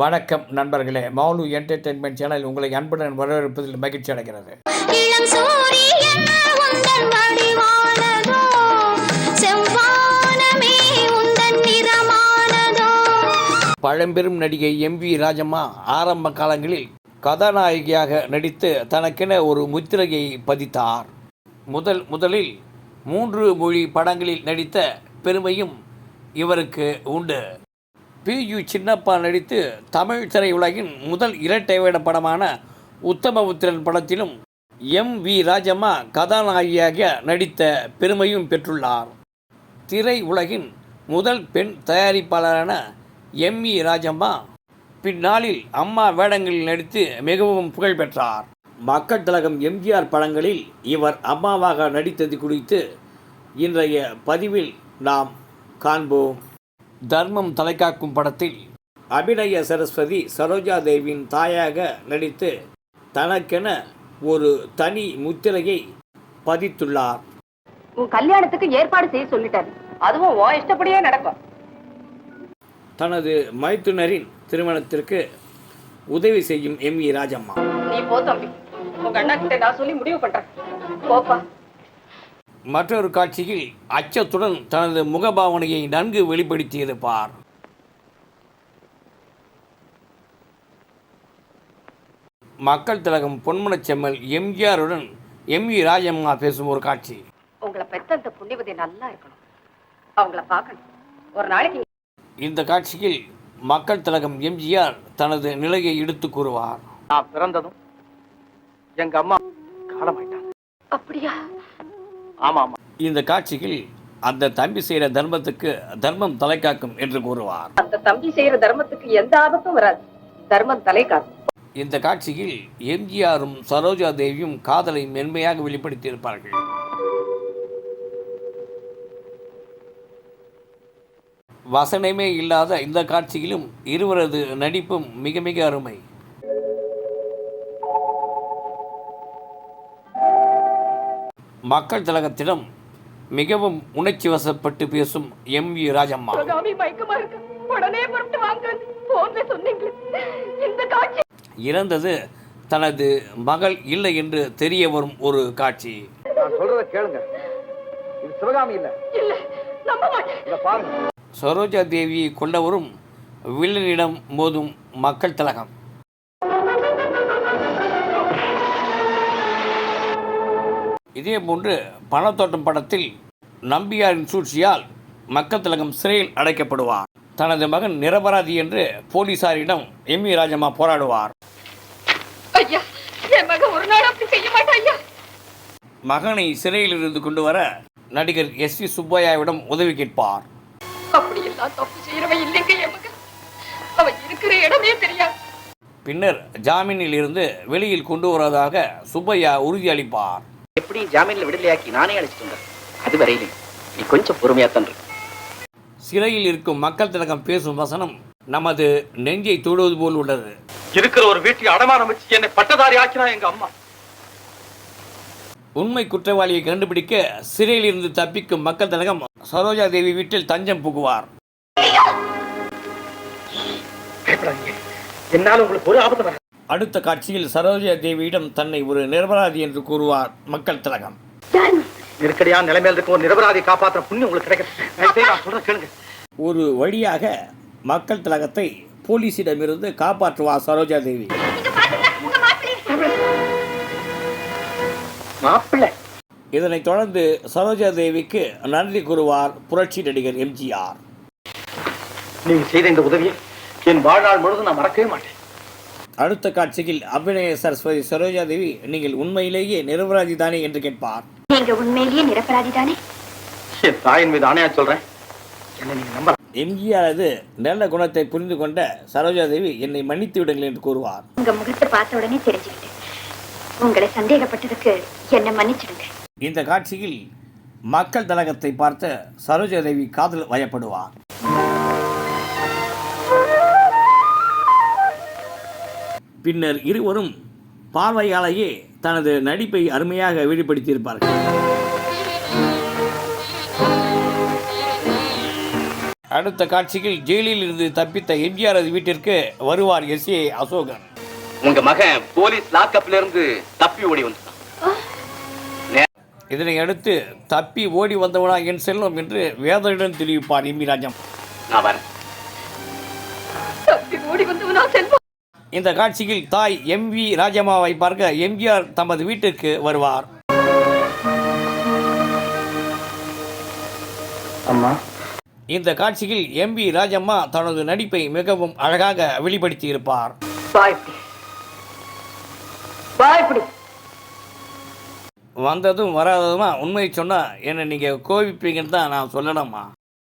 வணக்கம் நண்பர்களே. மௌலு entertainment channel உங்களை அன்புடன் வரவேற்பதில் மகிழ்ச்சி அடைகிறது. பழம்பெரும் நடிகை எம் வி ராஜம்மா ஆரம்ப காலங்களில் கதாநாயகியாக நடித்து தனக்கென ஒரு முத்திரையை பதித்தார். முதல் முதலில் மூன்று மொழி படங்களில் நடித்த பெருமையும் இவருக்கு உண்டு. பி யு சின்னப்பா நடித்து தமிழ் திரையுலகின் முதல் இரட்டை வேட படமான உத்தமபுத்திரன் படத்திலும் எம் வி ராஜம்மா கதாநாயகியாக நடித்த பெருமையும் பெற்றுள்ளார். திரை உலகின் முதல் பெண் தயாரிப்பாளரான எம் இ ராஜம்மா பின்னாளில் அம்மா வேடங்களில் நடித்து மிகவும் புகழ் பெற்றார். மக்கள் திலகம் எம்ஜிஆர் படங்களில் இவர் அம்மாவாக நடித்தது குறித்து இன்றைய பதிவில் நாம் காண்போம். தர்மம் தலைக்காக்கும் படத்தில் அபிநய சரஸ்வதி சரோஜா தேவியின் தாயாக நடித்து தனக்கென ஒரு தனி முத்திரையை பதித்துள்ளார். உன் கல்யாணத்துக்கு ஏற்பாடு செய்ய சொல்லிட்டாரு. அதுவும் உன் இஷ்டப்படியே நடக்கும். தனது மைத்துனரின் திருமணத்திற்கு உதவி செய்யும் எம் இ ராஜம்மா. நீ போ தம்பி. உங்க அண்ணா கிட்ட நான் சொல்லி முடிவு பண்றேன். போப்பா. மற்றொரு காட்சியில் அச்சத்துடன் தனது முகபாவனையை நன்கு வெளிப்படுத்தியிருப்பார் மக்கள் திலகம் பொன்மனச் செம்மல் எம்ஜிஆருடன் எம் இ ராஜம்மா பேசும் ஒரு காட்சி. உங்களை பெத்த அந்த புண்ணியவதி நல்லா இருக்கணும். அவங்கள பார்க்கணும். ஒரு நாளைக்கு இந்த காட்சியில் மக்கள் திலகம் எம்ஜிஆர் தனது நிலையை எடுத்து கூறுவார். நான் பிறந்ததும் எங்க அம்மா காலமாயிட்டாங்க. அப்படியா? ஆமா ஆமா இந்த காட்சியில் அந்த தம்பி செய்கிற தர்மத்துக்கு தர்மம் தலைக்காக்கும் என்று கூறுவார். அந்த தம்பி செய்யற தர்மத்துக்கு எந்த ஆபத்தும் வராது. தர்மம் தலை காக்கும் இந்த காட்சியில் எம்ஜிஆரும் சரோஜா தேவியும் காதலை மென்மையாக வெளிப்படுத்தியிருப்பார்கள். வசனமே இல்லாத இந்த காட்சியிலும் இருவரது நடிப்பும் மிக மிக அருமை. மக்கள் திலகத்திடம் மிகவும் உணர்ச்சி வசப்பட்டு பேசும் எம் வி ராஜம்மா. இறந்தது தனது மகள் இல்லை என்று தெரிய வரும் ஒரு காட்சி. நான் சொல்றத கேளுங்க. இது சிவகாமி இல்ல. இல்ல நம்ப மாட்டேன் இத பாருங்க. சரோஜா தேவியை கொண்டவரும் வில்லனிடம் மோதும் மக்கள் திலகம். இதேபோன்று பணத்தோட்டம் படத்தில் நம்பியாரின் சூழ்ச்சியால் மக்கள் திலகம் சிறையில் அடைக்கப்படுவார். தனது மகன் நிரபராதி என்று போலீசாரிடம் எம் வி ராஜம்மா போராடுவார். மகன் சிறையில் இருந்து கொண்டு வர நடிகர் எஸ் வி சுப்பையாவிடம் உதவி கேட்பார். பின்னர் ஜாமீனில் இருந்து வெளியில் கொண்டு வருவதாக சுப்பையா உறுதியளிப்பார். எப்படி ஜாமீன்ல விடுதலையாக்கி நானே அழைச்சிட்டு வந்தேன்? அது வரையிலும் நீ கொஞ்சம் பொறுமையா தான் இரு. சிறையில் இருக்கும் மக்கள் திலகம் பேசும் வசனம் நமது நெஞ்சை தொடுவது போல் உள்ளது. இருக்கிற ஒரு வீட்டை அடமானம் வச்சு என்னை பட்டதாரி ஆக்கினா எங்க அம்மா. உண்மை குற்றவாளியை கண்டுபிடிக்க சிறையில் இருந்து தப்பிக்கும் மக்கள் திலகம் சரோஜா தேவி வீட்டில் தஞ்சம் புகுவார். என்னால உங்களுக்கு ஒரு ஆபத்து அடுத்த காட்சியில் சரோஜா தேவியிடம் தன்னை ஒரு நிரபராதி என்று கூறுவார் மக்கள் திலகம். நெருக்கடியா நிலைமையில இருக்க ஒரு நிரபராதி காப்பாற்ற புண்ணியம் உங்களுக்கு கிடைக்கும் கேளுங்க. ஒரு வழியாக மக்கள் திலகத்தை போலீசிடமிருந்து காப்பாற்றுவார் சரோஜா தேவி. இதனைத் தொடர்ந்து சரோஜா தேவிக்கு நன்றி கூறுவார் புரட்சி நடிகர் எம்ஜிஆர். நீங்க செய்த இந்த உதவியை என் வாழ்நாள் முழுதும் நான் மறக்கவே மாட்டேன். அடுத்த காட்சியில் அபிநய சரஸ்வதி சரோஜா தேவி நீங்கள் உண்மையிலேயே நிரபராதி தானே என்று கேட்பார். நீங்க உண்மையிலேயே நிரப்பராதி தானே தாயின் மீது ஆணையா சொல்றேன்? எம்ஜிஆரது நல்ல குணத்தை புரிந்து கொண்ட சரோஜா தேவி என்னை மன்னித்து விடுங்கள் என்று கூறுவார். உங்க முகத்தை பார்த்த உடனே தெரிஞ்சுக்கிட்டேன். உங்களை சந்தேகப்பட்டதுக்கு என்ன மன்னிச்சிடுங்க. இந்த காட்சியில் மக்கள் தலகத்தை பார்த்த சரோஜா தேவி காதல் வயப்படுவார். பின்னர் இருவரும் பார்வையாலேயே தனது நடிப்பை அருமையாக வெளிப்படுத்தியிருப்பார்கள். அடுத்த காட்சியில் ஜெயிலில் இருந்து தப்பித்த எம்ஜிஆரது வீட்டிற்கு வருவார் எஸ் ஏ அசோகன். உங்க மகன் போலீஸ் லாக்கப்ல இருந்து தப்பி ஓடி வந்துட்டான். இதனை அடுத்து தப்பி ஓடி வந்தவனா என் செல்வம் என்று வேதனையுடன் தெரிவிப்பார் எம்பி ராஜம். நான் வரேன். தப்பி ஓடி வந்தவனா செல்வம்? இந்த காட்சியில் தாய் எம் வி ராஜம்மாவை பார்க்க எம்ஜிஆர் தமது வீட்டிற்கு வருவார். அம்மா. இந்த காட்சியில் எம் வி ராஜம்மா தனது நடிப்பை மிகவும் அழகாக வெளிப்படுத்தி இருப்பார் பாய்ப்படி பாய்ப்படி வந்ததும் வராததுமா உண்மை சொன்னா என்னை நீங்க கோவிப்பீங்கன்னு தான் நான் சொல்லணுமா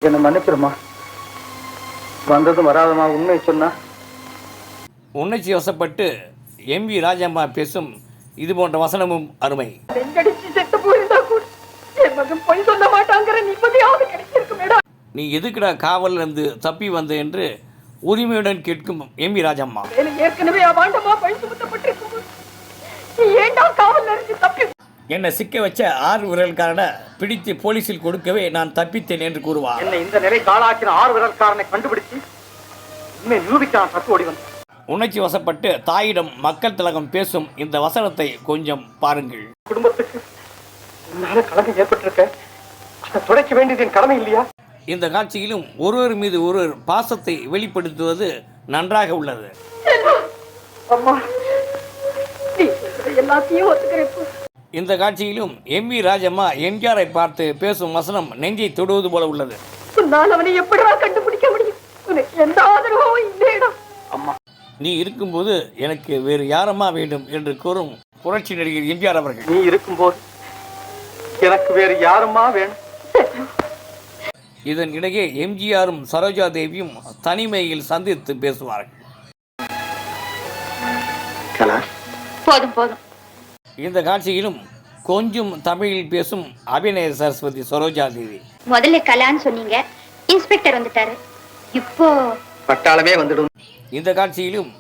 என்ன மன்னிச்சிருமா வந்ததும் வராதமா உண்மை சொன்னா உணர்ச்சி வசப்பட்டு எம் வி ராஜம்மா பேசும் இது போன்ற வசனமும் அருமை. நீ எதுக்குடா காவல்ல இருந்து தப்பி வந்த என்று உரிமையுடன் கேட்கும் எம் வி ராஜம்மா. தப்பி என்னை சிக்க வச்ச ஆறு விரல்காரனை பிடித்து போலீசில் கொடுக்கவே நான் தப்பித்தேன் என்று கூறுவார். என்னை இந்த நிலை காலாக்கின ஆறு விரல்காரனை கண்டுபிடிச்சு உண்மை நிரூபிக்க நான் தத்து ஓடி வந்தேன். உணர்ச்சி வசப்பட்டு தாயிடம் மக்கள் திலகம் பேசும் இந்த வசனத்தை கொஞ்சம் பாருங்கள். குடும்பத்துக்கு உன்னால கலங்கம் ஏற்பட்டிருக்க? அதை துடைக்க வேண்டியது என் கடமை இல்லையா? இந்த காட்சியிலும் ஒருவர் மீது ஒருவர் பாசத்தை வெளிப்படுத்துவது நன்றாக உள்ளது. இந்த காட்சியிலும் எம் வி ராஜம்மா எம்ஜிஆரை பார்த்து பேசும் வசனம் நெஞ்சை தொடுவது போல உள்ளது. அவனை எப்படிடா கண்டுபிடிக்க முடியும்? எந்த ஆதரவும் இல்லையடா. அம்மா. நீ இருக்கும்போது எனக்கு வேறு யாரம்மா வேண்டும் என்று கூறும் புரட்சி நடிகர் எம்ஜிஆர் அவர்கள். நீ இருக்கும்போது எனக்கு வேறு யாரும்மா வேணும்? இதன் இடையே எம்ஜிஆரும் சரோஜா தேவியும் தனிமையில் சந்தித்து பேசுவார்கள். போதும் போதும். இந்த காட்சியிலும் கொஞ்சம் தமிழில் பேசும் அபிநய சரஸ்வதி சரோஜா தேவி. முதல்ல கலான்னு சொன்னீங்க இன்ஸ்பெக்டர் வந்துட்டாரு. இப்போ பட்டாளமே வந்துடும். இந்த காட்சியிலும்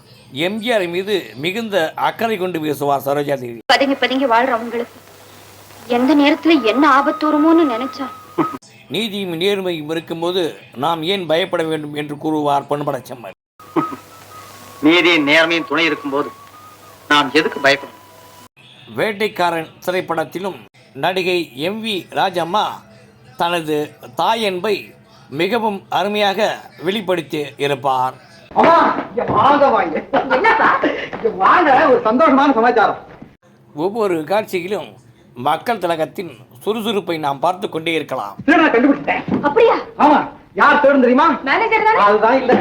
எம்ஜிஆர் மீது மிகுந்த அக்கறை கொண்டு பேசுவார் சரோஜா தேவி. பதுங்கி பதுங்கி வாழ்றவங்களுக்கு எந்த நேரத்துல என்ன ஆபத்து வருமோன்னு நினைச்சா? நீதியும் நேர்மையும் இருக்கும்போது நாம் ஏன் பயப்பட வேண்டும் என்று கூறுவார் பொன்படச்செம்மல் நீதியின் நேர்மையின் துணை இருக்கும்போது நாம் எதுக்கு பயப்படணும்? வேட்டைக்காரன் திரைப்படத்திலும் நடிகை எம் வி ராஜம்மா தனது தாய் என்பை மிகவும் அருமையாக வெளிப்படுத்தி இருப்பார். அம்மா இங்க வாங்க வாங்க. இங்க வாங்க ஒரு சந்தோஷமான சமாச்சாரம். ஒவ்வொரு காட்சியிலும் மக்கள் திலகத்தின் சுறுசுறுப்பை நாம் பார்த்து கொண்டே இருக்கலாம். திருட கண்டுபிடிச்சிட்டேன். அப்படியா? ஆமா யார் தேடும் தெரியுமா? மேனேஜர் தானே? அதுதான் இல்ல.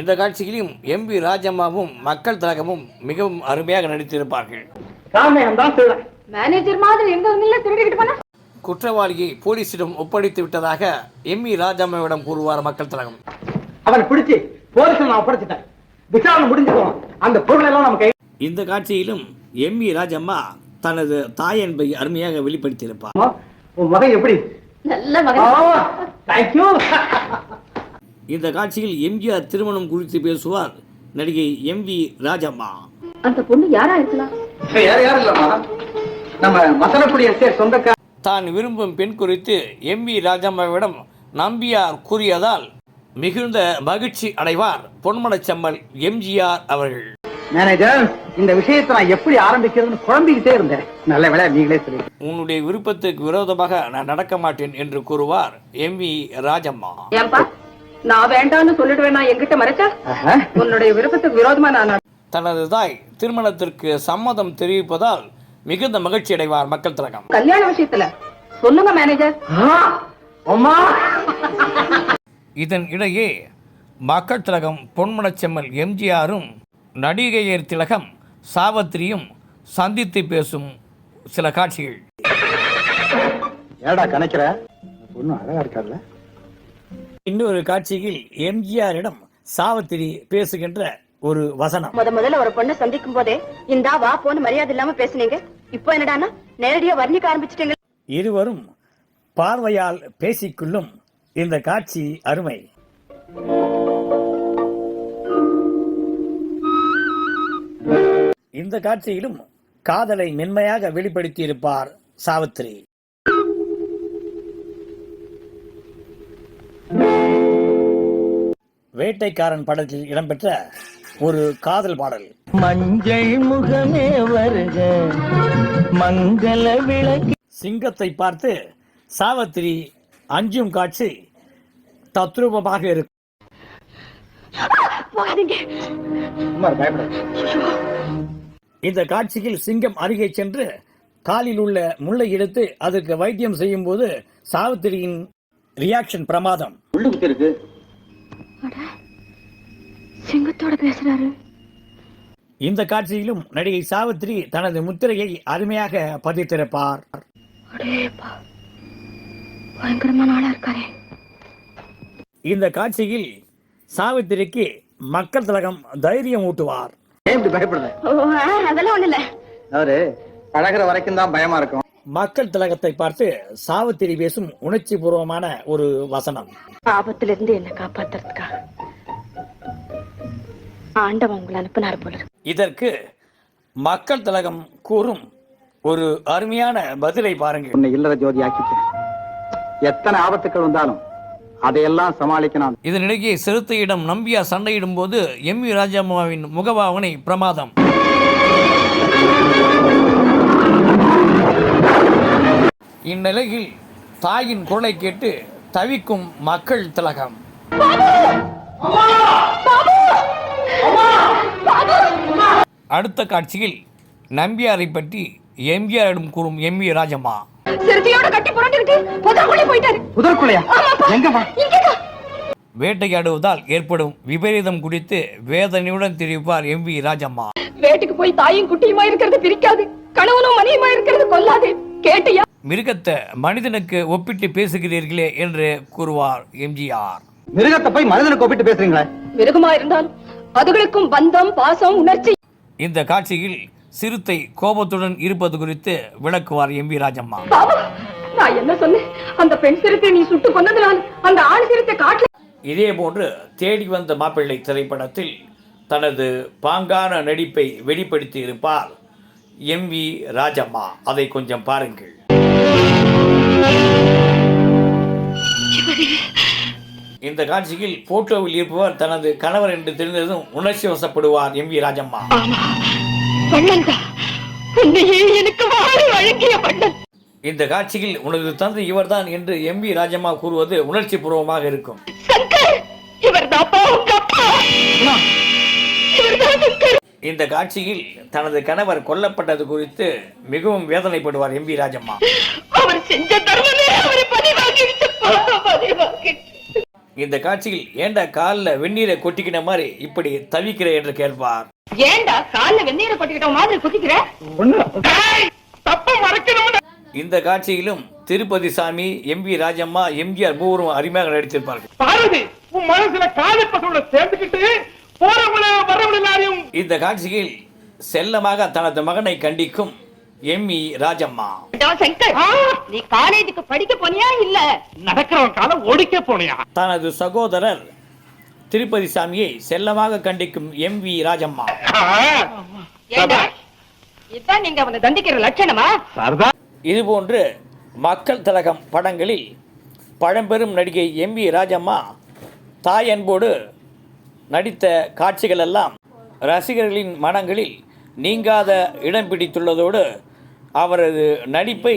இந்த காட்சியிலும் எம் வி ராஜம்மாவும் மக்கள் திலகமும் மிகவும் அருமையாக நடித்திருப்பார்கள். ராமேகம் தான் திருடன் மேனேஜர் மாதிரி எங்க வந்து திருடிக்கிட்டு போனா? குற்றவாளியை போலீசிடம் ஒப்படைத்து விட்டதாக எம் வி ராஜம்மாவிடம் கூறுவார் மக்கள் திலகம். அவனை பிடிச்சு போலீஸ்ல நான் ஒப்படைச்சிட்டேன். விசாரணை முடிஞ்சுக்கும். அந்த பொருள் எல்லாம் நம்ம கை இந்த காட்சியிலும் எம் வி ராஜம்மா தனது தாய் என்பை அருமையாக வெளிப்படுத்தியிருப்பார். உன் மகன் எப்படி? நல்ல மகன். தேங்க்யூ இந்த காட்சியில் எம்ஜிஆர் திருமணம் குறித்து பேசுவார் நடிகை எம் வி ராஜம்மா. அந்த பொண்ணு யாரா இருக்கலாம்? யார் யாரும் இல்லம்மா. நம்ம மசனக்குடி எஸ்டேட் சொந்தக்கார தான் விரும்பும் பெண் குறித்து எம் வி ராஜம்மாவிடம் நம்பியார் கூறியதால் மிகுந்த மகிழ்ச்சி அடைவார் பொன்மனச்செம்மல் எம்ஜிஆர் அவர்கள். மேனேஜர் இந்த விஷயத்தை நான் எப்படி ஆரம்பிக்கிறதுன்னு குழம்பிக்கிட்டே இருந்தேன். நல்ல வேலை நீங்களே சொல்லி உன்னுடைய விருப்பத்துக்கு விரோதமாக நான் நடக்க மாட்டேன் என்று கூறுவார் எம் வி ராஜம்மா. ஏன்பா நான் வேண்டாம்னு சொல்லிடுவேன் நான் என்கிட்ட மறைச்சா? உன்னுடைய விருப்பத்துக்கு விரோதமா நான் தனது தாய் திருமணத்திற்கு சம்மதம் தெரிவிப்பதால் மிகுந்த மகிழ்ச்சி அடைவார் மக்கள் திலகம். கல்யாண விஷயத்துல சொல்லுங்க மேனேஜர் அம்மா. இதன் இடையே மக்கள் திலகம் பொன்மனச்செம்மல் எம்ஜிஆரும் நடிகையர் திலகம் சாவத்திரியும் சந்தித்து பேசும் சில காட்சிகள். ஏடா கணக்கிற? பொண்ணு அழகா இருக்காதுல்ல இன்னொரு காட்சியில் எம்ஜிஆரிடம் சாவத்திரி பேசுகின்ற ஒரு வசனம். முத முதல்ல ஒரு பொண்ணை சந்திக்கும் போதே இந்தா வா போன்னு மரியாதை இல்லாம பேசுனீங்க. இப்போ என்னடான்னா நேரடியா வர்ணிக்க ஆரம்பிச்சிட்டீங்க. இருவரும் பார்வையால் பேசிக்கொள்ளும் இந்த காட்சி அருமை. இந்த காட்சியிலும் காதலை மென்மையாக வெளிப்படுத்தியிருப்பார் சாவித்திரி வேட்டைக்காரன் படத்தில் இடம்பெற்ற ஒரு காதல் பாடல். மஞ்சள் முகமே வருக மங்கள விளக்கு. சிங்கத்தை பார்த்து சாவத்திரி அஞ்சும் காட்சி தத்ரூபமாக இருக்கும் இந்த காட்சியில் சிங்கம் அருகே சென்று காலில் உள்ள முள்ளை எடுத்து அதற்கு வைத்தியம் செய்யும் போது சாவித்திரியின் ரியாக்ஷன் பிரமாதம். இந்த காட்சியிலும் நடிகை சாவித்திரி தனது முத்திரையை அருமையாக பதித்திருப்பார். அடேப்பா. பயங்கரமான ஆளா இருக்காரே. இந்த காட்சியில் சாவித்திரிக்கு மக்கள் திலகம் தைரியம் ஊட்டுவார். அதெல்லாம் ஒண்ணு இல்ல அவரு பழகுற வரைக்கும் தான் பயமா இருக்கும். மக்கள் திலகத்தை பார்த்து சாவித்திரி பேசும் உணர்ச்சி பூர்வமான ஒரு வசனம். ஆபத்துல இருந்து என்ன காப்பாத்துறதுக்காக ஆண்டவன் உங்களை அனுப்பினார் போல இருக்கு. இதற்கு மக்கள் திலகம் கூறும் ஒரு அருமையான பதிலை பாருங்கள். உன்னை இல்லற ஜோதி ஆக்கிட்டேன். எத்தனை ஆபத்துக்கள் வந்தாலும் அதையெல்லாம் சமாளிக்கணும் இதனிடையே சிறுத்தையிடம் நம்பியா சண்டையிடும் போது எம் வி ராஜம்மாவின் முகபாவனை பிரமாதம். இந்நிலையில் தாயின் குரலை கேட்டு தவிக்கும் மக்கள் திலகம். அடுத்த காட்சியில் நம்பியாரை பற்றி எம்ஜிஆரிடம் கூறும் எம் வி ராஜம்மா. சிறுத்தையோட கட்டி புரண்டு இருக்கு புதற்குள்ளே போயிட்டாரு புதற்குள்ளையா எங்கம்மா? இங்கதான். வேட்டையாடுவதால் ஏற்படும் விபரீதம் குறித்து வேதனையுடன் தெரிவிப்பார் எம் வி ராஜம்மா. வேட்டுக்கு போய் தாயும் குட்டியுமா இருக்கிறது பிரிக்காது. கணவனும் மனைவியுமா இருக்கிறது கொல்லாது. கேட்டியா? மிருகத்தை மனிதனுக்கு ஒப்பிட்டு பேசுகிறீர்களே என்று கூறுவார் எம்ஜிஆர் மிருகத்தை போய் மனிதனுக்கு ஒப்பிட்டு பேசுறீங்களே? மிருகமா இருந்தாலும் அதுகளுக்கும் பந்தம் பாசம் உணர்ச்சி. இந்த காட்சியில் சிறுத்தை கோபத்துடன் இருப்பது குறித்து விளக்குவார் எம் வி ராஜம்மா. நான் என்ன சொன்னேன்? அந்த பெண் சிறுத்தை நீ சுட்டு கொன்னதுனால அந்த ஆண் சிறுத்தை காட்டுல இதே போன்று தேடி வந்த மாப்பிள்ளை திரைப்படத்தில் தனது பாங்கான நடிப்பை வெளிப்படுத்தி இருப்பார் எம் வி ராஜம்மா. அதை கொஞ்சம் பாருங்கள். இந்த காட்சியில் போட்டோவில் இருப்பவர் தனது கணவர் என்று தெரிந்ததும் உணர்ச்சி வசப்படுவார் எம் வி ராஜம்மா. பண்ணன்தா உன்னையே எனக்கு வாழ வழங்கிய பண்ணன் இந்த காட்சியில் உனது தந்தை இவர்தான் என்று எம் வி ராஜம்மா கூறுவது உணர்ச்சி பூர்வமாக இருக்கும். சங்கர் இவர் இந்த காட்சியில் தனது கணவர் கொல்லப்பட்டது குறித்து மிகவும் வேதனைப்படுவார் எம் வி ராஜம்மா. அவர் செஞ்ச தர்மமே அவரை பதிவாக்கிடுச்சுப்பா பதிவாக்கிடுச்சு இந்த காட்சியில் ஏண்டா காலில் வெந்நீரை கொட்டிக்கின மாதிரி இப்படி தவிக்கிற என்று கேட்பார். ஏண்டா கால்ல வெந்நீரை கொட்டிக்கிட்ட மாதிரி குதிக்கிற தப்பு மறக்கணும் இந்த காட்சியிலும் திருப்பதி சாமி எம் வி ராஜம்மா எம்ஜிஆர் மூவரும் அருமையாக நடித்திருப்பார்கள். பாரதி உன் மனசுல காலி பசங்கள சேர்ந்துக்கிட்டு போறவங்கள வரவங்கள எல்லாரையும் இந்த காட்சியில் செல்லமாக தனது மகனை கண்டிக்கும் எம் வி ராஜம்மா சங்கர் நீ காலேஜுக்கு படிக்க போனியா இல்ல? நடக்கிறவன் காலம் ஒடிக்க போனியா? தனது சகோதரர் திருப்பதி சாமியை செல்லமாக கண்டிக்கும் எம் வி ராஜம்மா இதான் நீங்க அவனை தண்டிக்கிற லட்சணமா? இதுபோன்று மக்கள் திலகம் படங்களில் பழம்பெரும் நடிகை எம் வி ராஜம்மா தாய் அன்போடு நடித்த காட்சிகளெல்லாம் ரசிகர்களின் மனங்களில் நீங்காத இடம் பிடித்துள்ளதோடு அவரது நடிப்பை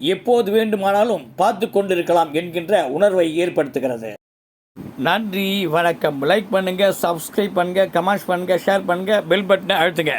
எப்போது வேண்டுமானாலும் பார்த்து கொண்டிருக்கலாம் என்கின்ற உணர்வை ஏற்படுத்துகிறது. நன்றி வணக்கம். லைக் பண்ணுங்கள் சப்ஸ்கிரைப் பண்ணுங்கள் கமெண்ட்ஸ் பண்ணுங்கள் ஷேர் பண்ணுங்க பெல் பட்டனை அழுத்துங்க.